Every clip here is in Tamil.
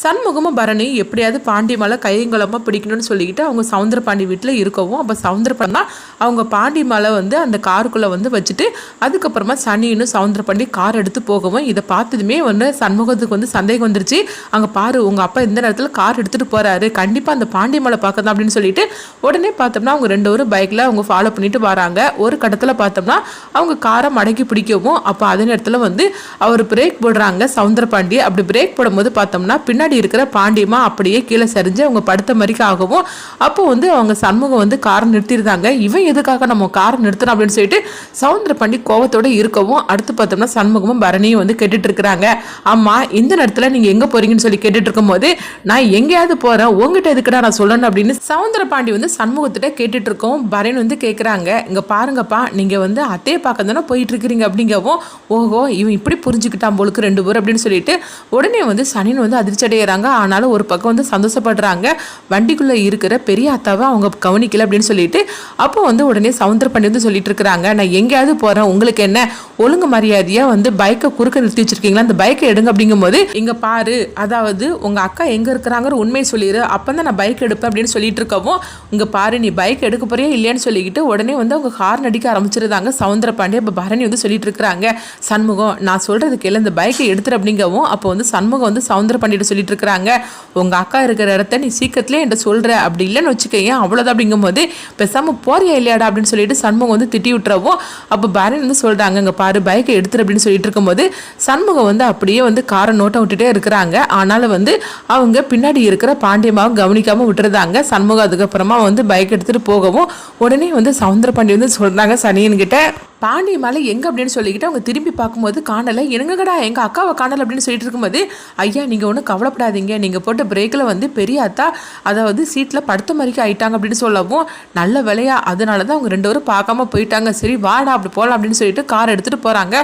சண்முகமும் பரணி எப்படியாவது பாண்டி மலை கையங்குளமாக பிடிக்கணும்னு சொல்லிக்கிட்டு அவங்க சவுந்தர பாண்டி வீட்டில் இருக்கவும். அப்போ சவுந்தர பாண்டி அவங்க பாண்டி மலை வந்து அந்த காருக்குள்ளே வந்து வச்சுட்டு அதுக்கப்புறமா சனின்னு சவுந்தர பாண்டி கார் எடுத்து போகவும். இதை பார்த்ததுமே வந்து சண்முகத்துக்கு வந்து சந்தேகம் வந்துருச்சு. அங்கே பாரு உங்கள் அப்பா இந்த நேரத்தில் கார் எடுத்துகிட்டு போகிறாரு கண்டிப்பாக அந்த பாண்டி மலை அப்படின்னு சொல்லிட்டு உடனே பார்த்தோம்னா அவங்க ரெண்டு ஒரு பைக்கில் அவங்க ஃபாலோ பண்ணிட்டு வராங்க. ஒரு கடத்தில் பார்த்தோம்னா அவங்க காரை மடக்கி பிடிக்கவும். அப்போ அதே நேரத்தில் வந்து அவர் பிரேக் போடுறாங்க சவுந்தர பாண்டி அப்படி பிரேக் போடும்போது பார்த்தோம்னா பின்னாடி இருக்கிற பாண்டியமா அப்படியே கீழே சரிஞ்சு அவங்க படுத்த மாதிரிக்கு ஆகவும் அப்போ வந்து அவங்க சண்முகம் வந்து காரை நிறுத்திருந்தாங்க. இவன் எதுக்காக நம்ம காரை நிறுத்தணும் அப்படின்னு சொல்லிட்டு சவுந்தர பாண்டி கோவத்தோட இருக்கவும் அடுத்து பார்த்தோம்னா சண்முகமும் பரணியும் வந்து கேட்டுட்டு இருக்கிறாங்க. அம்மா இந்த நேரத்தில் நீங்கள் எங்கே போறீங்கன்னு சொல்லி கேட்டுட்டு இருக்கும்போது நான் எங்கேயாவது போகிறேன் உங்ககிட்ட எதுக்குடா நான் சொல்லணும் அப்படின்னு சவுந்தர பாண்டி வந்து சண்முகத்திட்ட கேட்டுட்டு இருக்கோம் பரணி வந்து கேட்குறாங்க இங்கே பாருங்கப்பா நீங்கள் வந்து அத்தையை பார்க்க தானே போயிட்டு இருக்கிறீங்க அப்படிங்கவும் ஓஹோ இவன் இப்படி புரிஞ்சுக்கிட்டான் போலுக்கு ரெண்டு பேரும் அப்படின்னு சொல்லிட்டு உடனே வந்து சனின்னு வந்து அதிர்ச்சி அடைகிறாங்க ஆனாலும் ஒரு பக்கம் வந்து சந்தோஷப்படுறாங்க வண்டிக்குள்ளே இருக்கிற பெரிய அத்தாவை அவங்க கவனிக்கல அப்படின்னு சொல்லிட்டு அப்போ வந்து உடனே சவுந்தர பாண்டி வந்து சொல்லிட்டு இருக்கிறாங்க நான் எங்கேயாவது போகிறேன் உங்களுக்கு என்ன ஒழுங்கு மரியாதையாக வந்து பைக்கை குறுக்க நிறுத்தி வச்சிருக்கீங்களா அந்த பைக்கை எடுங்க அப்படிங்கும்போது இங்கே பாரு அதாவது உங்கள் அக்கா எங்கே இருக்கிறாங்கிற உண்மையை சொல்லிடு அப்போ தான் நான் பைக் எடுப்பேன் அப்படின்னு சொல்லிட்டு இருக்கவும் இங்கே பாரு நீ பைக் எடுக்க போறியா இல்லையான்னு சொல்லிக்கிட்டு உடனே வந்து அவங்க கார் நடிக்க ஆரம்பிச்சிருந்தாங்க சவுந்தர பாண்டிய இப்போ பரணி வந்து சொல்லிட்டு இருக்கிறாங்க சண்முகம் நான் சொல்கிறதுக்கு இல்லை இந்த பைக்கை எடுத்துரு அப்படிங்கவும் அப்போ வந்து சண்முகம் வந்து சவுந்தர பாண்டியிட்ட சொல்லிட்டு இருக்கிறாங்க உங்கள் அக்கா இருக்கிற இடத்த நீ சீக்கிரத்துலேயே என்கிட்ட சொல்கிற அப்படி இல்லைன்னு வச்சுக்கோங்க அவ்வளோதான் அப்படிங்கும்போது பேசாமல் போறியா இல்லையாடா? அப்படின்னு சொல்லிட்டு சண்முகம் வந்து திட்டி விட்டுறவும் அப்போ பரணி வந்து சொல்கிறாங்க இங்கே பாரு பைக்கை எடுத்துரு அப்படின்னு சொல்லிட்டு இருக்கும்போது சண்முகம் வந்து அப்படியே வந்து காரை நோட்டம் விட்டுட்டே இருக்கிறாங்க. ஆனாலும் வந்து அவங்க பின்னாடி இருக்கிற பாண்டியமாவும் கவனிக்காமல் விட்டுறதாங்க. சண்முகம் அதுக்கப்புறமா வந்து பைக் எடுத்துகிட்டு போகவும் உடனே வந்து சவுந்தர பாண்டி வந்து சொல்கிறாங்க சனியன்கிட்ட. பாண்டிய மலை எங்கே அப்படின்னு சொல்லிக்கிட்டு அவங்க திரும்பி பார்க்கும்போது காணலை. எங்கடா எங்கள் அக்காவை காணலை அப்படின்னு சொல்லிட்டு இருக்கும்போது ஐயா நீங்கள் ஒன்றும் கவலைப்படாதீங்க. நீங்கள் போட்ட பிரேக்கில் வந்து பெரிய அத்தா அதாவது சீட்டில் படுத்த மாதிரிக்கு ஆயிட்டாங்க அப்படின்னு சொல்லவும் நல்ல விலையா. அதனால தான் அவங்க ரெண்டு பேரும் பார்க்காம போயிட்டாங்க. சரி வாடா அப்படி போகலாம் அப்படின்னு சொல்லிட்டு கார் எடுத்துகிட்டு போகிறாங்க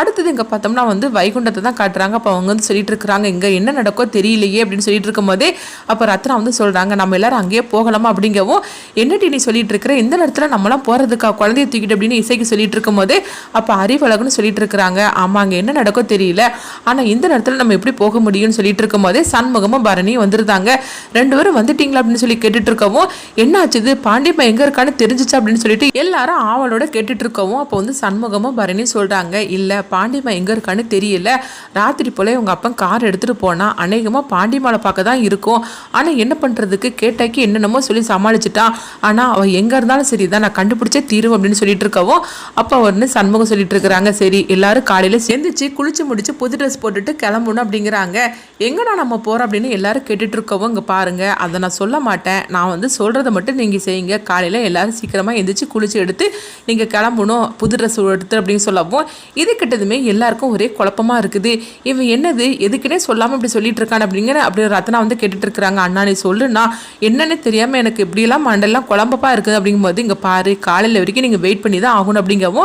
அடுத்தது இங்கே பார்த்தோம்னா வந்து வைகுண்டத்தை தான் காட்டுறாங்க. அப்போ அவங்க வந்து சொல்லிட்டு இருக்கிறாங்க இங்கே என்ன நடக்கோ தெரியலையே அப்படின்னு சொல்லிட்டு இருக்கும்போதே அப்போ ரத்னா வந்து சொல்கிறாங்க நம்ம எல்லாரும் அங்கேயே போகலாமா? அப்படிங்கவும் என்னட்டி நீ சொல்லிட்டு இருக்கிற? இந்த நேரத்தில் நம்மளாம் போகிறதுக்கா குழந்தைய தூக்கிட்டு அப்படின்னு இசைக்கு சொல்லிட்டு இருக்கும்போது அப்போ அறிவழகுன்னு சொல்லிட்டு இருக்கிறாங்க. ஆமாம் அங்கே என்ன நடக்கோ தெரியல. ஆனால் இந்த நேரத்தில் நம்ம எப்படி போக முடியும்னு சொல்லிட்டு இருக்கும்போது சண்முகமும் பரணியும் வந்துருந்தாங்க. ரெண்டு பேரும் வந்துட்டீங்களா அப்படின்னு சொல்லி கேட்டுட்டு இருக்கவும் என்ன ஆச்சுது பாண்டியம்மா எங்கே இருக்கான்னு தெரிஞ்சிச்சு? அப்படின்னு சொல்லிட்டு எல்லாரும் ஆவலோட கேட்டுட்டு இருக்கவும் அப்போ வந்து சண்முகமும் பரணியும் சொல்கிறாங்க இல்லை பாண்டியம்மா எங்கே இருக்கான்னு தெரியல. ராத்திரி போல உங்கள் அப்பா கார் எடுத்துகிட்டு போனால் அநேகமாக பாண்டியம்மாவை பார்க்க தான் இருக்கும். ஆனால் என்ன பண்ணுறதுக்கு கேட்டாக்கி என்னென்னமோ சொல்லி சமாளிச்சிட்டான். ஆனால் அவள் எங்கே இருந்தாலும் சரி தான் நான் கண்டுபிடிச்சே தீரும் அப்படின்னு சொல்லிட்டு இருக்கவும் அப்போ வந்து சண்முகம் சொல்லிட்டு இருக்கிறாங்க. சரி எல்லாரும் காலையில் சேர்ந்துச்சு குளிச்சு முடிச்சு புது ட்ரெஸ் போட்டுட்டு கிளம்பணும் அப்படிங்கிறாங்க. எங்கடா நம்ம போகிறோம் அப்படின்னு எல்லாரும் கேட்டுட்டு இருக்கவும் இங்கே பாருங்க. அதை நான் சொல்ல மாட்டேன். நான் வந்து சொல்கிறத மட்டும் நீங்கள் செய்யுங்க. காலையில் எல்லாரும் சீக்கிரமாக எந்திரிச்சு குளிச்சு எடுத்து நீங்கள் கிளம்பணும். புது ட்ரெஸ் எடுத்து அப்படின்னு சொல்லவும் இது கிட்டதுமே எல்லாருக்கும் ஒரே குழப்பமாக இருக்குது. இவன் என்னது? எதுக்குன்னே சொல்லாமல் இப்படி சொல்லிட்டு இருக்கான் அப்படிங்கிற அப்படி ரத்னா வந்து கேட்டுட்டு இருக்கிறாங்க. அண்ணா நீ சொல்லுண்ணா என்னன்னு தெரியாமல் எனக்கு இப்படியெல்லாம் மண்டெல்லாம் குழம்பப்பா இருக்குது அப்படிங்கும்போது இங்கே பாரு காலையில் வரைக்கும் நீங்கள் வெயிட் பண்ணி தான் ஆகணும் அப்படிங்கவும்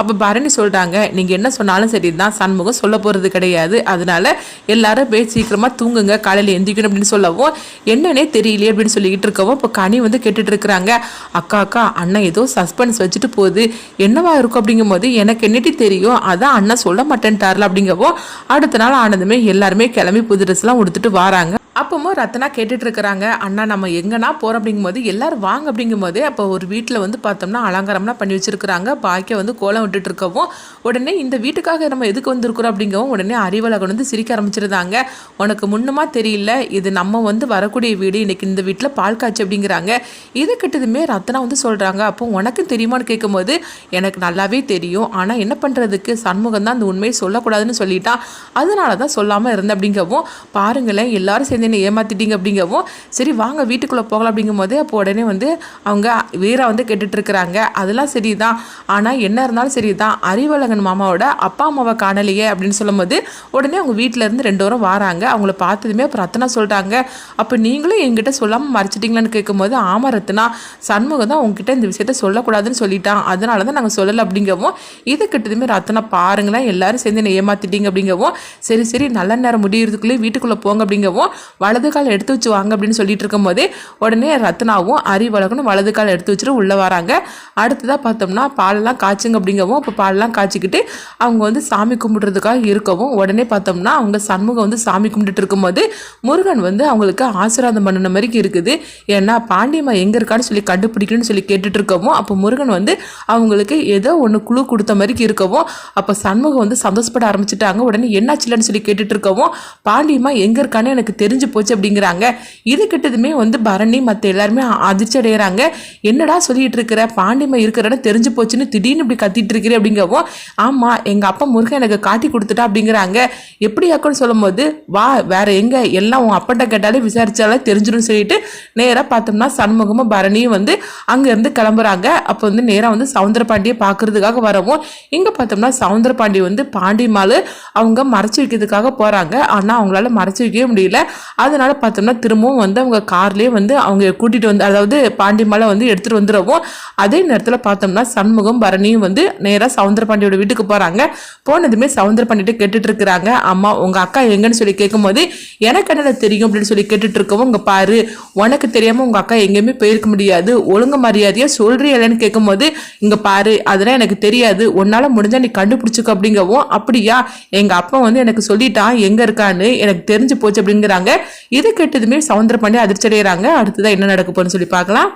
அப்போ பரணி சொல்கிறாங்க நீங்கள் என்ன சொன்னாலும் சரி தான் சண்முகம் சொல்ல போகிறது கிடையாது. அதனால எல்லாரும் போய் சீக்கிரமாக தூங்குங்க காலையில் எந்திக்கணும் அப்படின்னு சொல்லவும் என்னன்னே தெரியலையே அப்படின்னு சொல்லிக்கிட்டு இருக்கவும் இப்போ கனி வந்து கேட்டுட்டு இருக்கிறாங்க. அக்கா அக்கா அண்ணன் ஏதோ சஸ்பென்ஸ் வச்சுட்டு போகுது. என்னவா இருக்கும்? அப்படிங்கும்போது எனக்கு என்னட்டி தெரியும் அதான் அண்ணன் சொல்ல மாட்டேன்ட்டார்ல அப்படிங்கவோ அடுத்த நாள் ஆனதுமே எல்லாருமே கிளம்பி புது ட்ரெஸ்லாம் உடுத்துட்டு வராங்க. அப்பவும் ரத்னா கேட்டுட்டு இருக்கிறாங்க அண்ணா நம்ம எங்கன்னா போகிறோம் அப்படிங்கும்போது எல்லோரும் வாங்க. அப்படிங்கும்போது அப்போ ஒரு வீட்டில் வந்து பார்த்தோம்னா அலங்காரம்லாம் பண்ணி வச்சுருக்குறாங்க. பாக்கிய வந்து கோலம் விட்டுட்டு இருக்கவும் உடனே இந்த வீட்டுக்காக நம்ம எதுக்கு வந்திருக்கிறோம் அப்படிங்கவும் உடனே அறிவழகன் வந்து சிரிக்க ஆரம்பிச்சிருந்தாங்க. உனக்கு முன்னமாக தெரியல இது நம்ம வந்து வரக்கூடிய வீடு இன்றைக்கி இந்த வீட்டில் பால் காய்ச்சி அப்படிங்கிறாங்க. இது கிட்டதுமே ரத்னா வந்து சொல்கிறாங்க அப்போ உனக்கு தெரியுமான்னு கேட்கும்போது எனக்கு நல்லாவே தெரியும். ஆனால் என்ன பண்ணுறதுக்கு சண்முகம் தான் அந்த உண்மையை சொல்லக்கூடாதுன்னு சொல்லிட்டான். அதனால தான் சொல்லாமல் இருந்தேன் அப்படிங்கவும் பாருங்களேன் எல்லாரும் சேர்ந்து என்ன ஏமாத்திட்டீங்க அப்படிங்கவும் சரி வாங்க வீட்டுக்குள்ளே போகலாம் அப்படிங்கும்போது அப்போ உடனே வந்து அவங்க வீரா வந்து கேட்டுட்ருக்குறாங்க. அதெல்லாம் சரி தான் ஆனால் என்ன இருந்தாலும் சரி தான் அறிவழகன் மாமாவோட அப்பா அம்மாவை காணலையே அப்படின்னு சொல்லும்போது உடனே அவங்க வீட்டில் இருந்து ரெண்டு வரும் வராங்க. அவங்கள பார்த்ததுமே அப்புறம் ரத்னா சொல்கிறாங்க அப்போ நீங்களும் என்கிட்ட சொல்லாமல் மறைச்சிட்டிங்களான்னு கேட்கும்போது ஆமாம் ரத்னா சண்முகம் தான் உங்ககிட்ட இந்த விஷயத்த சொல்லக்கூடாதுன்னு சொல்லிட்டான். அதனால தான் நாங்கள் சொல்லலை அப்படிங்கவும் இது கிட்டதுமே ரத்னா பாருங்களேன் எல்லாரும் சேர்ந்து என்னை ஏமாத்திட்டீங்க அப்படிங்கவும் சரி சரி நல்ல நேரம் முடியறதுக்குள்ளே வீட்டுக்குள்ளே போங்க அப்படிங்கவும் வலது கால் எடுத்து வச்சு வாங்க அப்படின்னு சொல்லிட்டு இருக்கும்போதே உடனே ரத்னாவும் அறிவழகனும் வலது கால் எடுத்து வச்சுட்டு உள்ளே வராங்க. அடுத்ததாக பார்த்தோம்னா பாலெல்லாம் காய்ச்சுங்க அப்படிங்கவும் இப்போ பாலெல்லாம் காய்ச்சிக்கிட்டு அவங்க வந்து சாமி கும்பிட்றதுக்காக இருக்கவும் உடனே பார்த்தோம்னா அவங்க சண்முகம் வந்து சாமி கும்பிட்டுட்டு இருக்கும்போது முருகன் வந்து அவங்களுக்கு ஆசீர்வாதம் பண்ணின மாதிரிக்கு இருக்குது. ஏன்னா பாண்டியம்மா எங்கே இருக்கான்னு சொல்லி கண்டுபிடிக்கணும்னு சொல்லி கேட்டுட்டு இருக்கவும் அப்போ முருகன் வந்து அவங்களுக்கு ஏதோ ஒன்று குழு கொடுத்த மாதிரிக்கு இருக்கவும் அப்போ சண்முகம் வந்து சந்தோஷப்பட ஆரம்பிச்சிட்டாங்க. உடனே என்னாச்சுலன்னு சொல்லி கேட்டுட்டு இருக்கவும் பாண்டியம்மா எங்கே இருக்கான்னு எனக்கு தெரிஞ்சு போச்சு அப்படிங்கிறாங்க. இது கிட்டதுமே வந்து பரணி மற்ற எல்லாருமே அதிர்ச்சி அடைகிறாங்க என்னடா சொல்லிட்டு இருக்கிற? பாண்டியம்மா இருக்கிறன்னு தெரிஞ்சு போச்சுன்னு திடீர்னு இப்படி கத்திட்டு இருக்கிறேன் அப்படிங்கவும் ஆமாம் எங்கள் அப்பா முருகன் எனக்கு காட்டி கொடுத்துட்டா அப்படிங்கிறாங்க. எப்படி சொல்லும் சொல்லும்போது வா வேற எங்க? எல்லாம் உன் அப்பன்ட்ட கேட்டாலே விசாரிச்சாலே தெரிஞ்சிடும் சொல்லிட்டு நேராக பார்த்தோம்னா சண்முகமும் பரணியும் வந்து அங்கேருந்து கிளம்புறாங்க. அப்போ வந்து நேராக வந்து சவுந்தரபாண்டியை பார்க்கறதுக்காக வரவும் இங்கே பார்த்தோம்னா சவுந்தரபாண்டி வந்து பாண்டிமாலு அவங்க மறைச்சு வைக்கிறதுக்காக போகிறாங்க ஆனால் அவங்களால மறைச்சு வைக்கவே முடியல. அதனால பார்த்தோம்னா திரும்பவும் வந்து அவங்க கார்லேயே வந்து அவங்க கூட்டிகிட்டு வந்து அதாவது பாண்டிமலை வந்து எடுத்துகிட்டு வந்துடவும் அதே நேரத்தில் பார்த்தோம்னா சண்முகம் பரணியும் வந்து நேராக சவுந்தரபாண்டியோட வீட்டுக்கு போகிறாங்க போனதுமே சவுந்தரபாண்டிகிட்ட கேட்டுட்டு இருக்கிறாங்க அம்மா உங்கள் அக்கா எங்கன்னு சொல்லி கேட்கும்போது எனக்கு என்ன தெரியும்? அப்படின்னு சொல்லி கேட்டுட்டு இருக்கவும் இங்கே பாரு உனக்கு தெரியாமல் உங்கள் அக்கா எங்கேயுமே போயிருக்க முடியாது. ஒழுங்கு மரியாதையாக சொல்றியா இல்லைன்னு கேட்கும்போது இங்கே பாரு அதெல்லாம் எனக்கு தெரியாது. உன்னால் முடிஞ்சால் நீ கண்டுபிடிச்சிக்க அப்படிங்கவும் அப்படியா எங்கள் அப்பா வந்து எனக்கு சொல்லிட்டான் எங்கே இருக்கான்னு எனக்கு தெரிஞ்சு போச்சு அப்படிங்கிறாங்க. இது கேட்டதுமே சவுந்தரபாண்டி அதிர்ச்சி அடைகிறாங்க அடுத்ததான் என்ன நடக்க போகுதுன்னு சொல்லி பார்க்கலாம்.